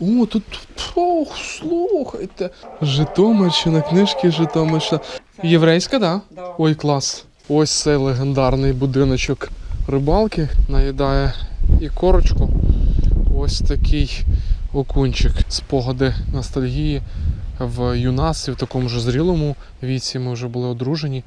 О, тут ох, слухайте. Житомирщина, книжки Житомирщина. Єврейська, так? Да? Да. Ой, клас. Ось цей легендарний будиночок рибалки наїдає і корочку. Ось такий окунчик. Спогади ностальгії в юнацтві, в такому ж зрілому віці. Ми вже були одружені.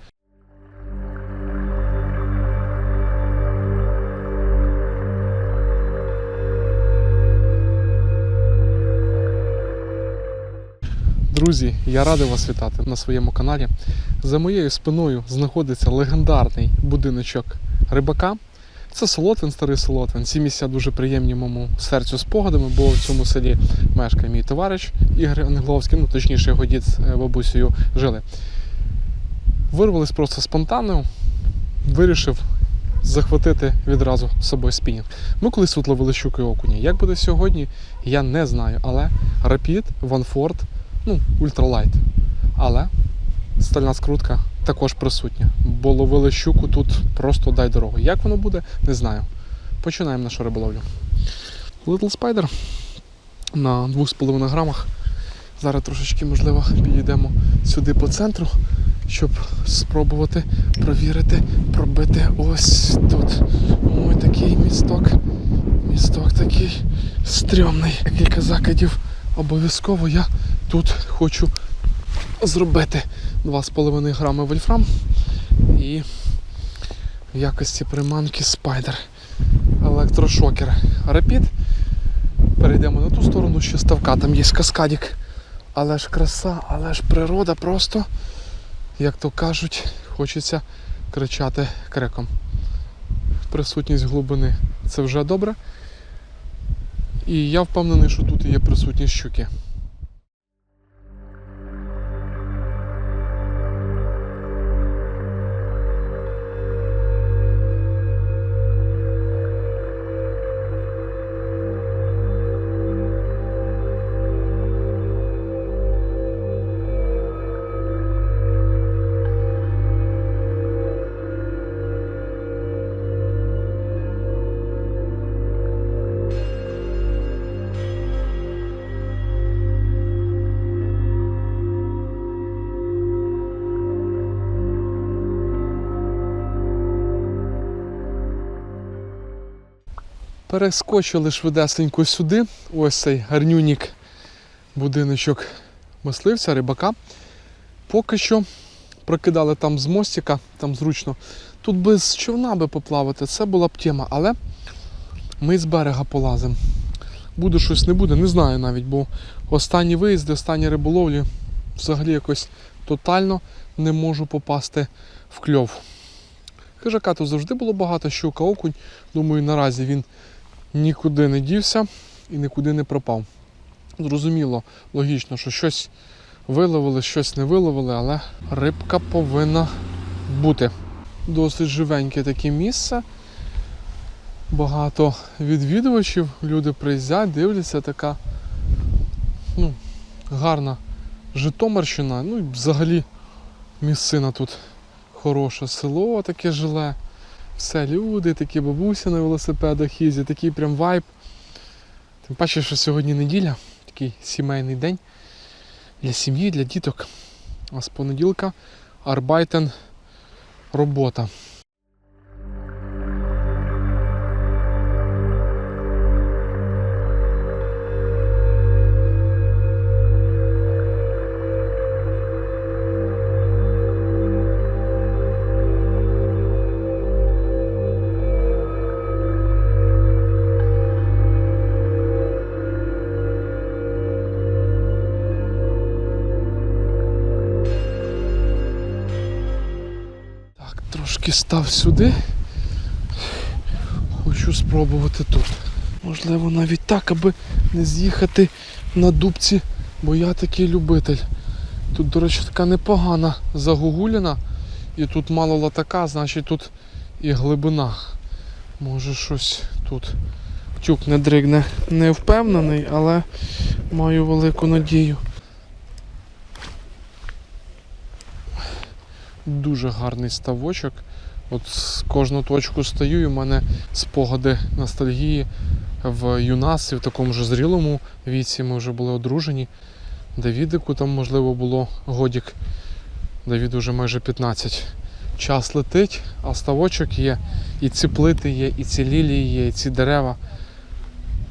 Друзі, я радий вас вітати на своєму каналі. За моєю спиною знаходиться легендарний будиночок рибака. Це Солотвин, старий Солотвин. Ці місця дуже приємні моєму серцю спогадами, бо в цьому селі мешкає мій товариш Ігор Англовський, ну точніше його дід з е, бабусею жили. Вирвались просто спонтанно, вирішив захватити відразу з собою спінінг. Ми колись тут ловили щуки окуні. Як буде сьогодні, я не знаю, але Rapid, Ванфорд, ну, ультралайт. Але стальна скрутка також присутня. Бо ловили щуку тут просто дай дорогу. Як воно буде, не знаю. Починаємо нашу риболовлю. Little Spider на 2,5 грамах. Зараз трошечки, можливо, підійдемо сюди по центру, щоб спробувати провірити, пробити ось тут. Ой, такий місток. Місток такий стрьомний. Кілька закидів. Обов'язково я тут хочу зробити 2,5 грами вольфрам і в якості приманки спайдер. Електрошокер Rapid. Перейдемо на ту сторону ще ставка, там є каскадік. Але ж краса, але ж природа просто, як то кажуть, хочеться кричати криком. Присутність глибини це вже добре. І я впевнений, що тут є присутність щуки. Перескочили швидесенько сюди. Ось цей гарнюнік будиночок мисливця, рибака. Поки що прокидали там з мостика, там зручно. Тут без човна би поплавати, це була б тема, але ми з берега полазимо. Буде щось не буде, не знаю навіть, бо останні виїзди, останні риболовлі взагалі якось тотально не можу попасти в кльов. Хижака тут завжди було багато, щука, окунь. Думаю, наразі він нікуди не дівся і нікуди не пропав. Зрозуміло, логічно, що щось виловили, щось не виловили, але рибка повинна бути. Досить живеньке таке місце. Багато відвідувачів, люди приїздять, дивляться, така ну, гарна Житомирщина. Ну і взагалі місцина тут хороше село таке жиле. Все, люди, такі бабусі на велосипедах їздять, такий прям вайб. Тим паче, що сьогодні неділя, такий сімейний день для сім'ї, для діток. А з понеділка арбайтен робота. Трошки став сюди. Хочу спробувати тут. Можливо, навіть так, аби не з'їхати на дубці, бо я такий любитель. Тут, до речі, така непогана загугуліна. І тут мало латака, значить тут і глибина. Може щось тут. Тюк не дригне, не впевнений, але маю велику надію. Дуже гарний ставочок. От з кожну точку стою, і в мене спогади ностальгії в юнацтві, в такому ж зрілому віці. Ми вже були одружені. Давідику там, можливо, було годік. Давіду вже майже 15. Час летить, а ставочок є. І ці плити є, і ці лілії є, і ці дерева.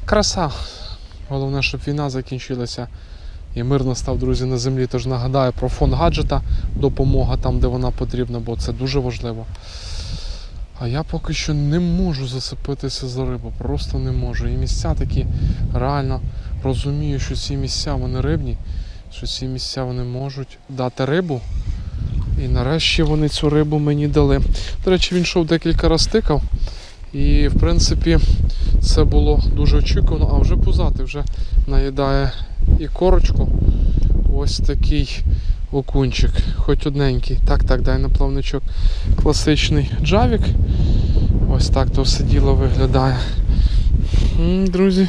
Краса. Головне, щоб війна закінчилася і мир настав, друзі, на землі. Тож нагадаю про фонд гаджета, допомога там, де вона потрібна, бо це дуже важливо. А я поки що не можу зацепитися за рибу, просто не можу. І місця такі реально розумію, що ці місця вони рибні, що ці місця вони можуть дати рибу. І нарешті вони цю рибу мені дали. До речі, він йшов декілька разів тикав. І в принципі це було дуже очікувано, а вже пузати вже наїдає і корочку. Ось такий окунчик, хоч одненький. Так, так, дай на плавничок. Класичний джавік. Ось так то все діло виглядає. Друзі,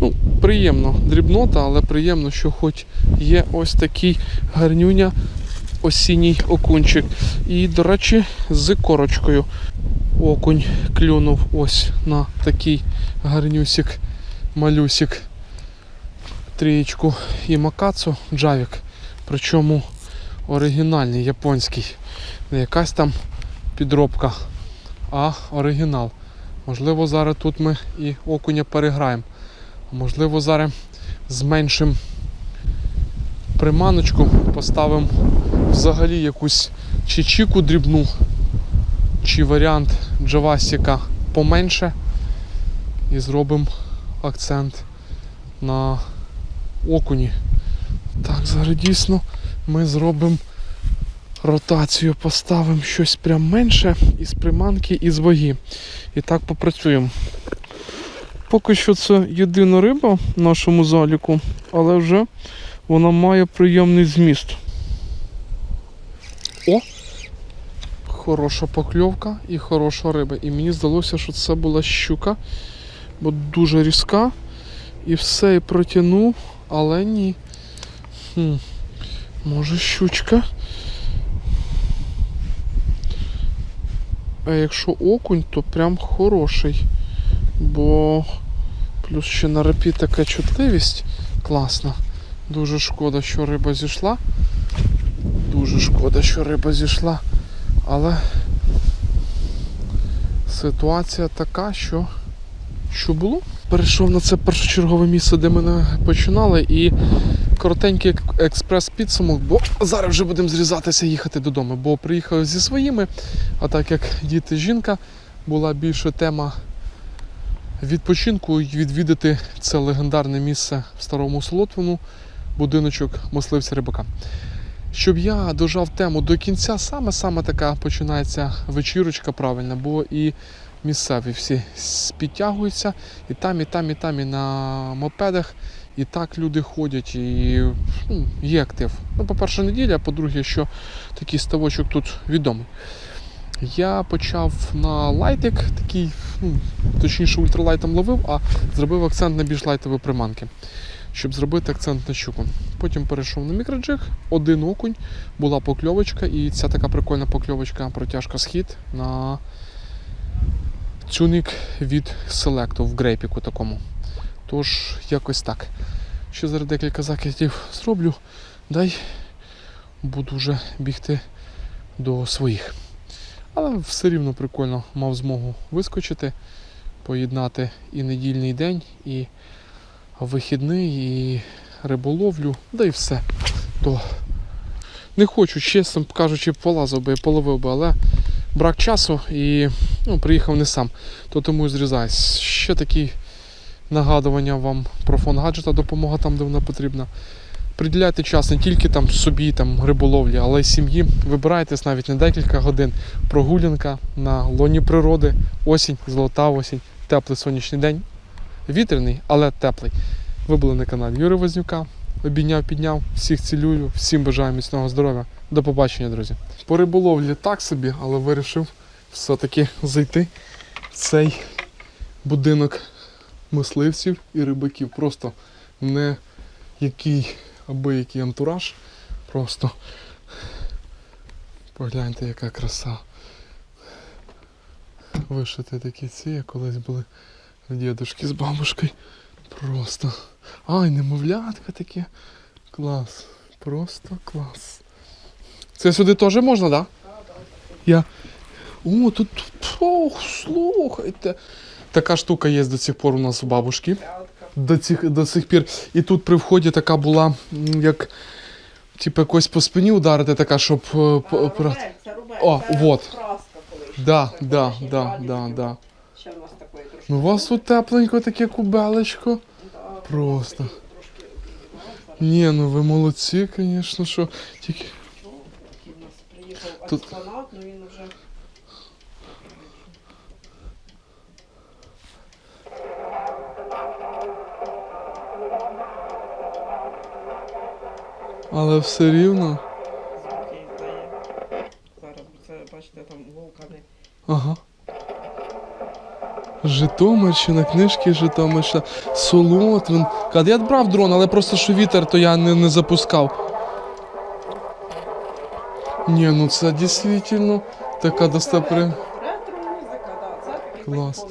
ну, приємно, дрібнота, але приємно, що хоч є ось такий гарнюня осінній окунчик. І, до речі, з корочкою. Окунь клюнув ось на такий гарнюсик, малюсик, трієчку і макацу джавік. Причому оригінальний японський. Не якась там підробка, а оригінал. Можливо, зараз тут ми і окуня переграємо. Можливо, зараз зменшимо приманочку, поставимо взагалі якусь чи чіку дрібну, чи варіант джавасіка поменше. І зробимо акцент на окуні. Так, зараз дійсно ми зробимо ротацію, поставимо щось прям менше із приманки і з ваги. І так попрацюємо. Поки що це єдина риба в нашому заліку, але вже вона має приємний зміст. О! Хороша покльовка і хороша риба. І мені здалося, що це була щука, бо дуже різка. І все і протягнув, але ні. Хм. Може щучка. А якщо окунь, то прям хороший. Бо плюс ще на рапі така чутливість класна. Дуже шкода, що риба зійшла. Дуже шкода, що риба зійшла. Але ситуація така, що, що було. Перейшов на це першочергове місце, де ми починали, і коротенький експрес-підсумок, бо зараз вже будемо зрізатися їхати додому. Бо приїхав зі своїми, а так як діти жінка, була більше тема відпочинку і відвідати це легендарне місце в старому Солотвину, будиночок мисливця рибака. Щоб я дожав тему до кінця, саме-саме така починається вечірочка правильна, бо і місцеві всі підтягуються, і там, і там, і там, і на мопедах, і так люди ходять, і ну, є актив. Ну, по-перше, неділя, а по-друге, що такий ставочок тут відомий. Я почав на лайтик, такий, ну, точніше, ультралайтом ловив, а зробив акцент на більш лайтові приманки, щоб зробити акцент на щуку. Потім перейшов на мікроджиг, один окунь, була покльовочка, і ця така прикольна покльовочка протяжка схід на тюник від селекту в грейпіку такому. Тож, якось так. Ще зараз декілька закидів зроблю, дай буду вже бігти до своїх. Але все рівно прикольно мав змогу вискочити, поєднати і недільний день, і вихідний, і риболовлю, да і все. То не хочу, чесно кажучи, полазив би, половив би, але брак часу і ну, приїхав не сам, то тому і зрізаюсь. Ще такі нагадування вам про фон гаджета, допомога там, де вона потрібна. Приділяйте час не тільки там собі, там риболовлі, але й сім'ї. Вибирайтесь навіть на декілька годин. Прогулянка на лоні природи, осінь, золота осінь, теплий сонячний день. Вітряний, але теплий. Ви були на каналі Юрія Вознюка. Обійняв, підняв, всіх цілюю, всім бажаю міцного здоров'я. До побачення, друзі. По риболовлі так собі, але вирішив все-таки зайти в цей будинок мисливців і рибаків. Просто не який аби який антураж. Просто погляньте, яка краса. Вишити такі ці, як колись були Дідушки з бабушкою. Просто. Ай, немовлятка таке. Клас. Просто клас. Це сюди теж можна, так? Да? Я. О, тут. Ох, слухайте. Така штука є до сих пор у нас у бабушки. До цих, до сих пір. І тут при вході така була, як. Типу якось по спині ударити, така, щоб. е, п- Це рубель, О, це вот. краска колишня. Да, да, да, да, да. Ще в нас такої трошки. Ну, у вас тут тепленько таке кубелечко. Просто. Ні, ну ви молодці, звісно, що тільки. У Тут- експонат, ну він вже Але все рівно. звуки дає. Зараз це, бачите, там вулкани. Ага. Житомирщина, книжки Житомирщина, Солотвин. Кад, я брав дрон, але просто що вітер, то я не, не запускав. Ні, ну це дійсно така достопри. Клас.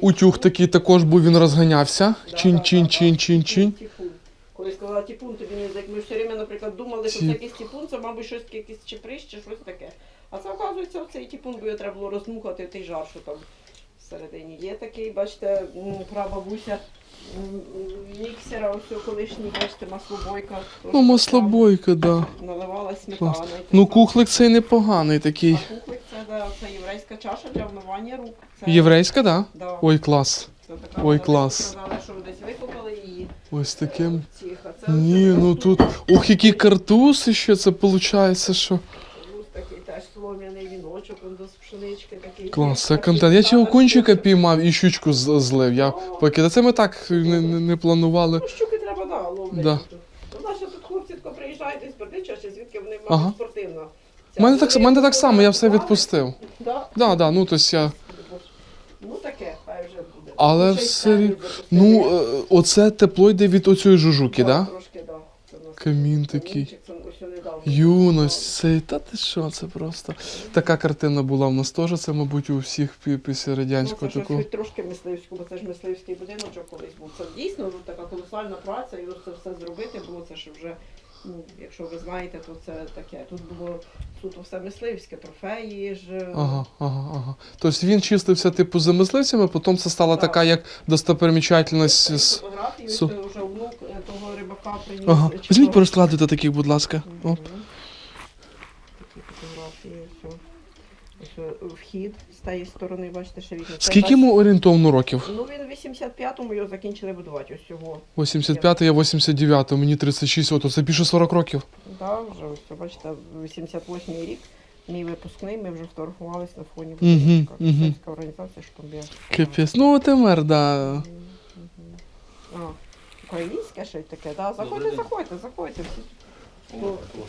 Утюг такий також був, він розганявся. Чин-чин-чин-чин-чин. Тіпун. Коли сказала тіпун, тобі не як ми все время, наприклад, думали, що це якийсь тіпун, це, мабуть, щось якийсь чи прищ, чи щось таке. А це, оказується, цей тіпун, бо його треба було розмухати, той жар, що там всередині. Є такий, бачите, прабабуся міксера, ось колишній, бачите, маслобойка. Ну, маслобойка, да. там Наливала так Ну, кухлик цей непоганий такий. А кухлик це, да, це єврейська чаша для вмивання рук. Це, Єврейська, да? Да. Ой, клас. Це така, Ой, клас. Сказали, що десь викопали її. Ось таким. Це Ні, ну тут. Ох, які картуси ще це виходить, що. Ось такий теж солом'яний віночок, он до пшенички такий. Клас, це контент. Я цього кончика піймав і щучку з- злив. Я поки це ми так не, не, не планували. Ну, щуки треба, да, ловлять. Да. тут. Ну, наші тут хлопці тако приїжджають із Бердича, чи звідки вони мабуть, Ага. спортивно. У мене так, мене так само, я все відпустив. Да. Да, да, ну тобто я. Ну таке, хай вже буде. Але Ну, ще й все. Ну, е, оце тепло йде від оцієї жужуки, да? Трошки, да. Це у нас Камін такий. камінчик, це. Юність, це та ти що, це просто. Така картина була в нас теж, це, мабуть, у всіх пі- після Ну, радянського це такого. хоч трошки мисливську, бо це ж мисливський будиночок колись був. Це дійсно ну, така колосальна праця, і ось це все зробити було. Це ж вже, ну, якщо ви знаєте, то це таке. Тут було суто все мисливське, трофеї ж. Ага, ага, ага. Тобто він чистився типу за мисливцями, потім це стала Так. така як достопримічательність. Ці з- фотографії, су- ось вже внук е, того рибака приніс. Ага. чи Візьміть, то- порозкладуйте таких, будь ласка. Мгм. Оп. Такі фотографії, ось. Ось е, вхід тієї сторони, бачите, ще вікна. Це Скільки йому орієнтовно років? Ну він в 85-му його закінчили будувати, ось цього. 85 я 89, мені 36, ото це більше 40 років. Да, вже ось це, бачите, 88 рік. Мій випускний, ми вже фотографувалися на фоні Мгм, будиночка. мгм. Мистецька організація. Капець. Ну, тепер, да. Мгм, мгм. А, українське ще й таке, да. Заходьте, заходьте, заходьте. всі. Ну,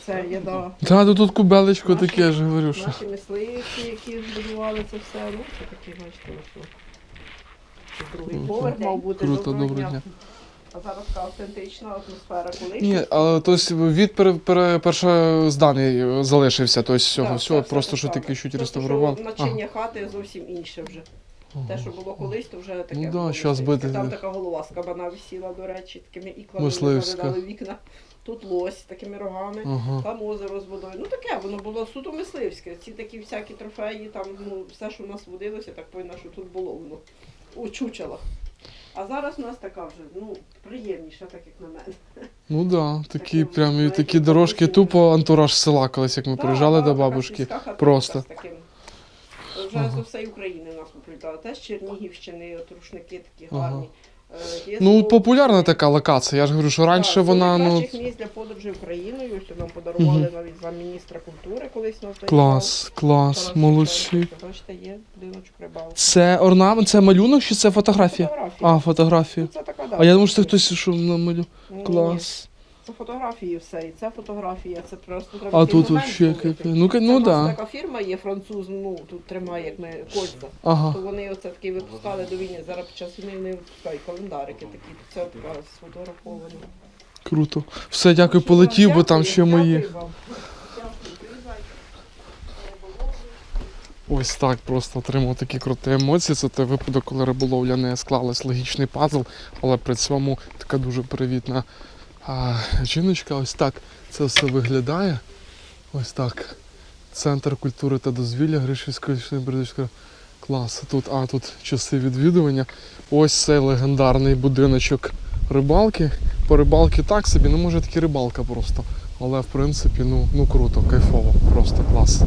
це є, да. Ну тут кубелечко Наші- таке, я ж говорю, що. Наші мисливці, які збудували це все, ну, це такі, бачите, ось. Другий поверх мав бути Круто, доброго дня. А зараз така автентична атмосфера колишня. Ні, але тобто від пере, пере, перше зданий залишився, тобто всього, Так, всього, все, просто все що те таке саме. чуть Тобто, реставрував. що Ага. Начиння хати зовсім інше вже. Те, що було колись, то вже таке. Ну да, було щас мисливське. Там така голова з кабана висіла, до речі, такими іклами Мисливська. заглядали вікна. Тут лось з такими рогами. Ага. Там озеро з водою. Ну таке, воно було суто мисливське. Ці такі всякі трофеї, там ну, все, що в нас водилося, так повинно, що тут було воно у чучелах. А зараз у нас така вже ну, приємніша, так як на мене. Ну да, такі Таке прям і такі дорожки, запущення. тупо антураж села, колись як ми приїжджали да, до така бабушки. сільська хатинка Просто. з таким. Вже Ага. з усієї України нас прилітали. Теж з Чернігівщини, от рушники такі Ага. гарні. Е, є Ну, популярна така локація. Я ж говорю, що раніше Так, вона, це ну. найкращих місць для подорожі Україною. що нам подарували навіть замміністра культури колись на. Клас, клас, молодці. Бачите, є будиночок рибалки. Це орнамент, це малюнок чи це фотографія? Фотографія. А, фотографія. Ну, Це така, да, А я думаю, що це хтось що намалю. Ні-ні-ні. Клас. Це фотографії все, і це фотографія, це просто треба. А тут вообще зловити. Ну, ка- ну да. така фірма є, француз, ну тут тримає, як ми кольця. Ага. То вони оце такі випускали до війни. Зараз під час війни вони випускають календарики такі. Це така сфотографовано. Круто. Все, дякую, полетів, бо там ще мої. Вам. Ось так просто отримав такі круті емоції. Це той випадок, коли риболовля не склалась логічний пазл, але при цьому така дуже привітна а, жіночка. Ось так це все виглядає. Ось так. Центр культури та дозвілля Гришівської Бердичської клас. Тут, а тут часи відвідування. Ось цей легендарний будиночок рибалки. По рибалки так собі, ну може таки рибалка просто. Але в принципі, ну, ну круто, кайфово, просто клас.